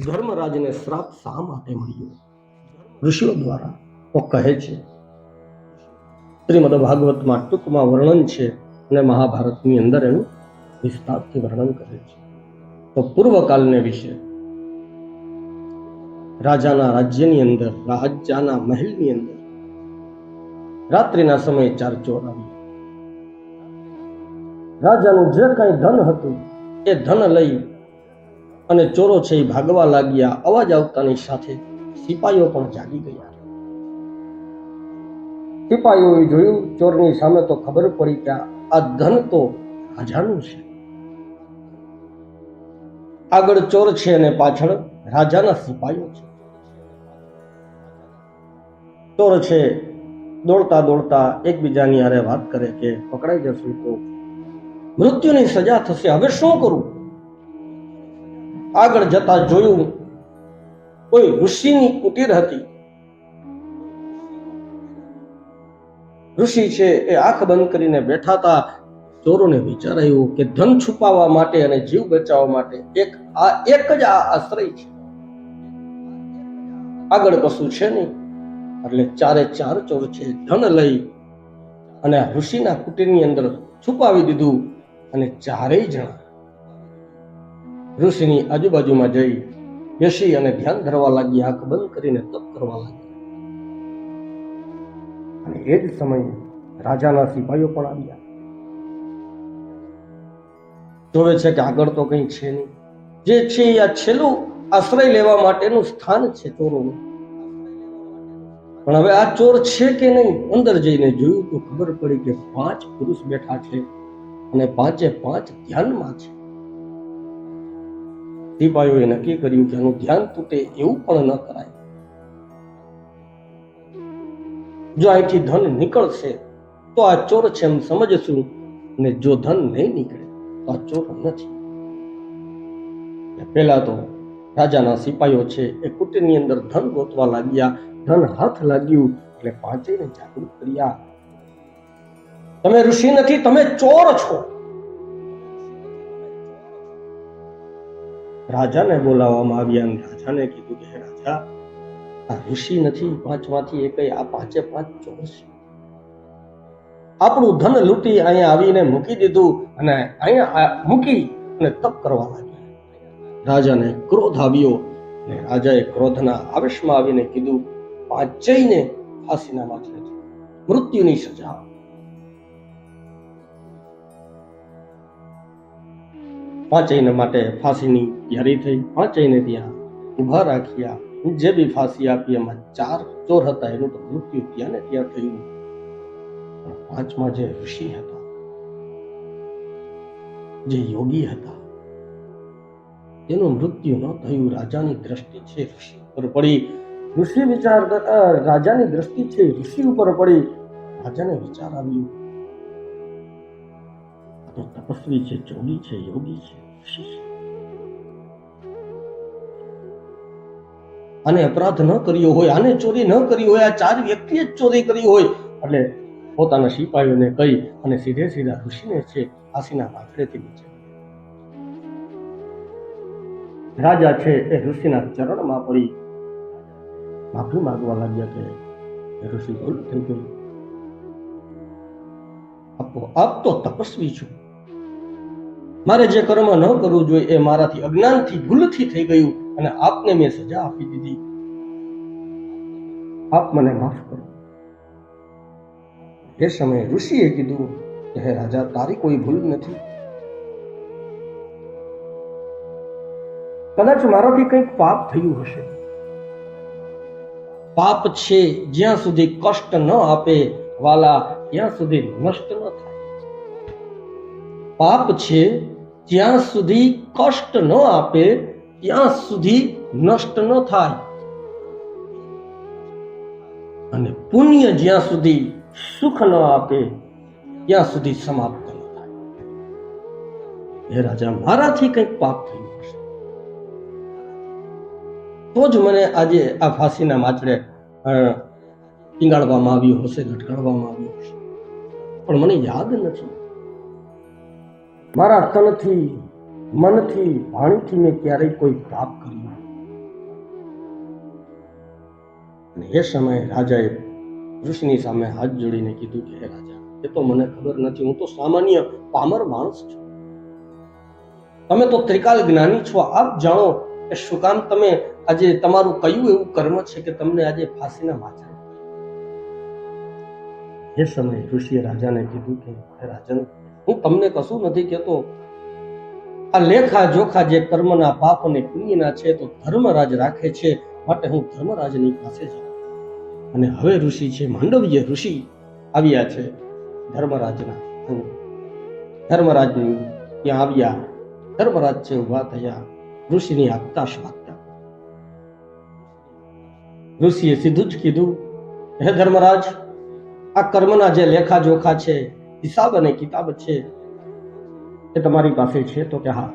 ધર્મરાજને શ્રાપ શા માટે મળ્યો? ઋષિઓ દ્વારા કહે છે શ્રીમદ ભાગવતમાં ટૂંકમાં વર્ણન છે અને મહાભારતની અંદર એનું વિસ્તારથી વર્ણન કરે છે. તો પૂર્વકાલને વિશે રાજાના રાજ્યની અંદર, રાજાના મહેલની અંદર રાત્રિના સમયે ચાર ચોર આવ્યા. રાજાનું જે કાંઈ ધન હતું એ ધન લઈ અને ચોરો છે એ ભાગવા લાગ્યા. અવાજ આવતાની સાથે સિપાહીઓ પણ જાગી ગયા. સિપાહીઓએ જોયું, ચોરની સામે તો ખબર પડી કે આ ધન તો રાજાનું છે. આગળ ચોર છે અને પાછળ રાજાના સિપાહીઓ છે. ચોર છે, દોડતા દોડતા એકબીજાની હારે વાત કરે કે, પકડાઈ જશું તો. મૃત્યુની સજા થશે. હવે શું કરું? આગળ જતા જોયું કોઈ ઋષિની કુટીર હતી. ઋષિ છે એ આંખ બંધ કરીને બેઠા હતા. ચોરોને વિચારાયું કે ધન છુપાવવા માટે અને જીવ બચાવવા માટે એક આ એક જ આ આશ્રય છે. આગળ કશું છે નહીં. એટલે ચારે ચાર ચોર છે ધન લઈ અને ઋષિના કુટીરની અંદર છુપાવી દીધું અને ચારેય જણા ઋષિની આજુબાજુમાં જઈ બેસી અને ધ્યાન ધરવા લાગી, આંખ બંધ કરીને તપ કરવા લાગી. અને એ જ સમયે રાજાના સિપાહીઓ પણ આવ્યા. જોવે છે કે આગળ તો કંઈ છે નહીં. જે છે આ છેલ્લું આશ્રય લેવા માટેનું સ્થાન છે ચોરોનું. પણ હવે આ ચોર છે કે નહીં, અંદર જઈને જોયું તો ખબર પડી કે પાંચ પુરુષ બેઠા છે અને પાંચે પાંચ ધ્યાનમાં છે. સિપાહીઓએ નક્કી કર્યું કે આનું ધ્યાન તૂટે એવું પણ ન કરાય. જો અહીંથી ધન નીકળશે, તો આ ચોર છે એમ સમજશું ને જો ધન નહીં નીકળે, તો આ ચોર નથી. પહેલા તો રાજાના સિપાહીઓ છે એ કુટીરની અંદર ધન ગોતવા લાગ્યા. ધન હાથ લાગ્યું એટલે પાંચેયને જાગૃત કર્યા. તમે ઋષિ નથી, તમે ચોર છો. રાજાને બોલાવવામાં આવ્યા અને રાજાને કીધું કે રાજા, આ ઋષિ નથી, પાંચમાંથી એકય, આ પાંચે પાંચ ચોરસ. આપણું ધન લૂંટી અહીંયા આવીને મૂકી દીધું અને અહીંયા મૂકી અને તપ કરવા લાગ્યા. રાજાને ક્રોધ આવ્યો અને રાજાએ ક્રોધના આવેશમાં આવીને કીધું, પાંચેયને ફાંસીના માથે મૃત્યુની સજા. પાંચેયને માટે ફાંસીની તૈયારી થઈ પાંચેયને ત્યાં ઊભા રાખ્યા. જે બી ફાંસી આપી, એમાં ચાર ચોર હતા, એનું તો મૃત્યુ ત્યાં ને ત્યાં થયું. પાંચમાં જે ઋષિ હતા, જે યોગી હતા, તેનું મૃત્યુ ન થયું. રાજાની દ્રષ્ટિ છે ઋષિ ઉપર પડી. ઋષિ વિચાર રાજાની દ્રષ્ટિ છે ઋષિ ઉપર પડી. રાજાને વિચાર આવ્યું. તો તપસ્વી છે જોગી છે, યોગી છે. આને અપરાધ ન કર્યો હોય, આને ચોરી ન કરી હોય, આ ચાર વ્યક્તિએ જ ચોરી કરી હોય, એટલે પોતાના સિપાહીઓને કહી અને સીધે સીધા ઋષિને છે ફાંસીના પાથરેથી નીચે રાજા છે એ ઋષિના ચરણમાં પડી. માફી માંગવા લાગ્યા કે ઋષિ ભૂલ થઈ ગયું આપો, આપ તો તપસ્વી છું. મારે જે કર્મ ન કરવું જોઈએ એ મારાથી અજ્ઞાનથી, ભૂલથી થઈ ગયું અને આપને મેં સજા આપી દીધી. આપ મને માફ કરો. એ સમયે ઋષિએ કીધું કે, હે રાજા, તારી કોઈ ભૂલ નથી. કદાચ મારાથી કંઈક પાપ થયું હશે. પાપ છે, જ્યાં સુધી કષ્ટ ન આપે, વાલા, ત્યાં સુધી નષ્ટ ન થાય. પાપ છે જ્યાં સુધી કષ્ટ ન આપે, ત્યાં સુધી નષ્ટ ન થાય. અને પુણ્ય જ્યાં સુધી સુખ ન આપે, ત્યાં સુધી સમાપ્ત ન થાય. હે રાજા, મારાથી કંઈક પાપ થયું હશે. તો જ મને આજે આ ફાંસીના માછડે ટીંગાડવામાં આવ્યું હશે લટકાડવામાં આવ્યું હશે. પણ મને યાદ નથી. મારા તનથી, મનથી, વાણીથી મેં ક્યારેય કોઈ પાપ કર્યું એ સમયે રાજાએ ઋષિની સામે હાથ જોડીને કીધું કે રાજા, એ તો મને ખબર નથી, હું તો સામાન્ય પામર માણસ છું. તમે તો ત્રિકાલ જ્ઞાની છો, આપ જાણો કે શું કામ તમે આજે તમારું કયું એવું કર્મ છે કે તમને આજે ફાંસીના માથે એ સમયે ઋષિએ રાજાને કીધું કે રાજન હું તમને કશું નથી કહેતો. આ લેખા જોખા જે કર્મના પાપ અને પુણ્યના છે તો ધર્મરાજ રાખે છે માટે હું ધર્મરાજની પાસે જાઉં. અને હવે ઋષિ છે, માંડવીય ઋષિ આવ્યા છે ધર્મરાજના. ધર્મરાજની ત્યાં આવ્યા. ધર્મરાજ છે ઊભા થયા. ઋષિની આપતાશ વાગતા ઋષિએ સીધું જ કીધું, હે ધર્મરાજ, આ કર્મના જે લેખા જોખા છે હિસાબ અને કિતાબ છે એ તમારી પાસે છે, તો કે હા.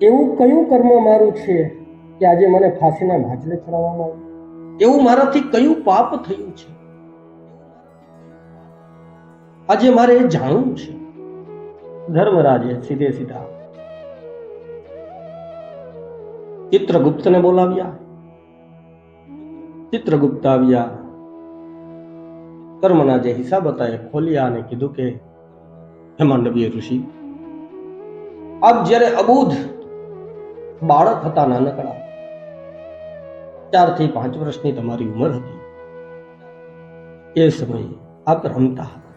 એવું કયું કર્મ મારું છે કે આજે મને ફાંસીના ભાજલે ચડાવવામાં આવ્યું? એવું મારાથી કયું પાપ થયું છે? આજે મારે એ જાણવું છે. ધર્મરાજે સીધે સીધા ચિત્રગુપ્તને બોલાવ્યા. ચિત્રગુપ્ત આવ્યા. કર્મના જે હિસાબ હતા એ ખોલ્યા અને કીધું કે, હે માંડવીય ઋષિ, આપ જ્યારે અબૂધ બાળક હતા નાનકડા, ચારથી પાંચ વર્ષની તમારી ઉંમર હતી, એ સમયે આપ રમતા હતા.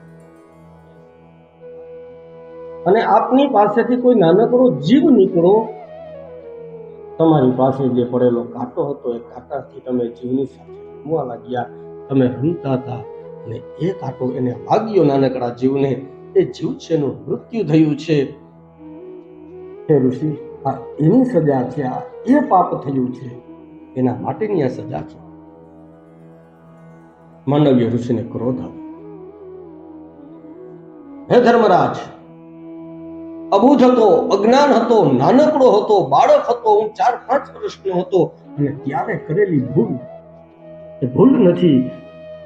અને આપની પાસેથી કોઈ નાનકડો જીવ નીકળો, તમારી પાસે જે પડેલો કાંટો હતો, એ કાંટાથી તમે જીવની સાથે રમવા લાગ્યા, તમે રમતા હતા. અને એ કાંટો એને વાગ્યો નાનકડા જીવને, એ જીવ છે એનું મૃત્યુ થયું છે. હે ઋષિ, આ એની સજા છે, આ એ પાપ થયું છે. એના માટેની આ સજા છે. માનવ્ય ઋષિને ક્રોધ આવ્યો. હે ધર્મરાજ અબૂધ હતો, અજ્ઞાન હતો, નાનકડો હતો, બાળક હતો, હું ચાર પાંચ વર્ષનો હતો, અને ત્યારે કરેલી ભૂલ, એ ભૂલ નથી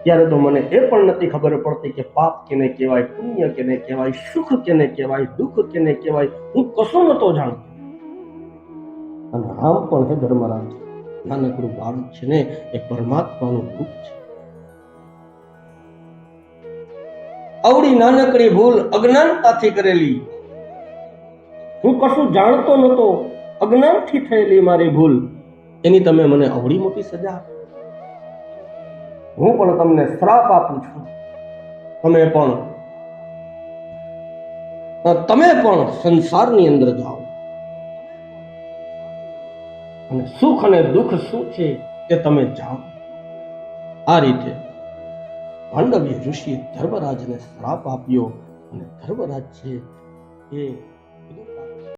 ત્યારે તો મને એ પણ નથી ખબર પડતી કે પાપ કેને કહેવાય, પુણ્ય કેને કહેવાય, સુખ કેને કહેવાય, દુઃખ કેને કહેવાય, હું કશું નતો જાણતો અને આમ પણ હે ધર્મરાજ, નાનકડું બાળક છે ને, એ પરમાત્માનું રૂપ છે. અવળી નાનકડી ભૂલ અજ્ઞાનતાથી કરેલી. હું કશું જાણતો નતો અજ્ઞાનથી થયેલી મારી ભૂલ. એની તમે મને અવળી મોટી સજા આપી. હું પણ તમને શ્રાપ આપું છું. તમે પણ તમે પણ સંસારની અંદર જાઓ. અને સુખ અને દુઃખ શું છે તે તમે જાણો. આ રીતે પાંડવી ઋષિ ધર્મરાજને શ્રાપ આપ્યો અને ધર્મરાજ છે એ